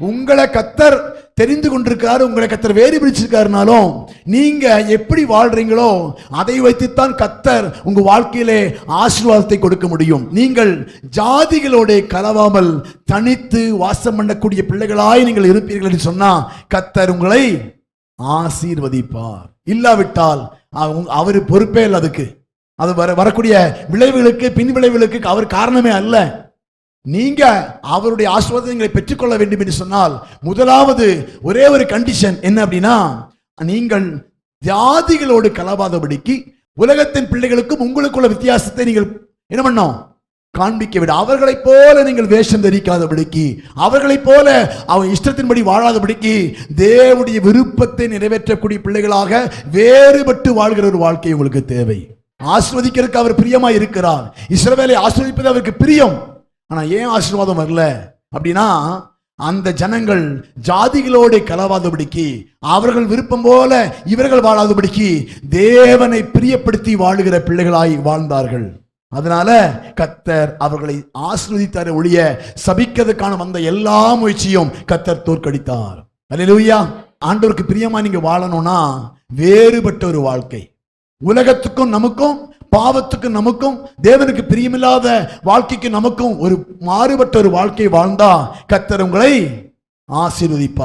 உங்களை கத்தர் தெரிந்து கொண்டிருக்காரு உங்களை கத்தர் வேறு பிடிச்சிருக்காருனாலும் நீங்க எப்படி வாழ்றீங்களோ அதை வைத்துத்தான் கத்தர் உங்க வாழ்க்கையிலே ஆசீர்வாதத்தை கொடுக்க முடியும். நீங்கள் ஜாதிகளோட கலவாமல் தனித்து வாசம் பண்ணக்கூடிய பிள்ளைகளாய் நீங்கள் இருப்பீர்கள் என்று சொன்னா கத்தர் உங்களை ஆசீர்வதிப்பார். இல்லாவிட்டால் அவர் பொறுப்பே இல்லை அதுக்கு. அது வர வரக்கூடிய விளைவுகளுக்கு பின் விளைவுகளுக்கு அவர் காரணமே அல்ல. நீங்க அவருடைய ஆசீர்வாதங்களை பெற்றுக்கொள்ள வேண்டும் என்று சொன்னால் முதலாவது ஒரே ஒரு கண்டிஷன் என்ன அப்படின்னா நீங்கள் ஜாதிகளோடு கலவாதபடிக்கு உலகத்தின் பிள்ளைகளுக்கும் உங்களுக்குள்ள வித்தியாசத்தை நீங்கள் என்ன பண்ணோம் காண்பிக்க விட அவர்களைப் போல நீங்கள் வேஷம் தரிக்காதபடிக்கு அவர்களைப் போல அவன் இஷ்டத்தின்படி வாழாதபடிக்கு தேவனுடைய விருப்பத்தை நிறைவேற்றக்கூடிய பிள்ளைகளாக வேறுபட்டு வாழ்கிற ஒரு வாழ்க்கை உங்களுக்கு தேவை. ஆஸ்வதிக்கிறதுக்கு அவர் பிரியமா இருக்கிறார். இஸ்ரவேலை ஆஸ்வதிப்பது அவருக்கு பிரியம். ஆனா ஏன் ஆசீர்வாதம் வரல? அப்படின்னா அந்த ஜனங்கள் ஜாதிகளோடு கலவாதபடிக்கு அவர்கள் விருப்பம் போல இவர்கள் வாழாதபடிக்கு தேவனை பிரியப்படுத்தி வாழுகிற பிள்ளைகளாய் வாழ்ந்தார்கள். அதனால கத்தர் அவர்களை ஆசிர்வதித்தார் ஒழிய சபிக்கிறதுக்கான வந்த எல்லா முயற்சியும் கத்தர் தோற்கடித்தார். அல்லா ஆண்டவருக்கு பிரியமா நீங்க வாழணும்னா வேறுபட்ட ஒரு வாழ்க்கை. உலகத்துக்கும் நமக்கும் பாவத்துக்கு நமக்கும் தேவனுக்கு பிரியமில்லாத வாழ்க்கைக்கு நமக்கும் ஒரு மாறுபட்ட ஒரு வாழ்க்கை வாழ்ந்தா கத்தர் உங்களை ஆசீர்வதிப்பார்.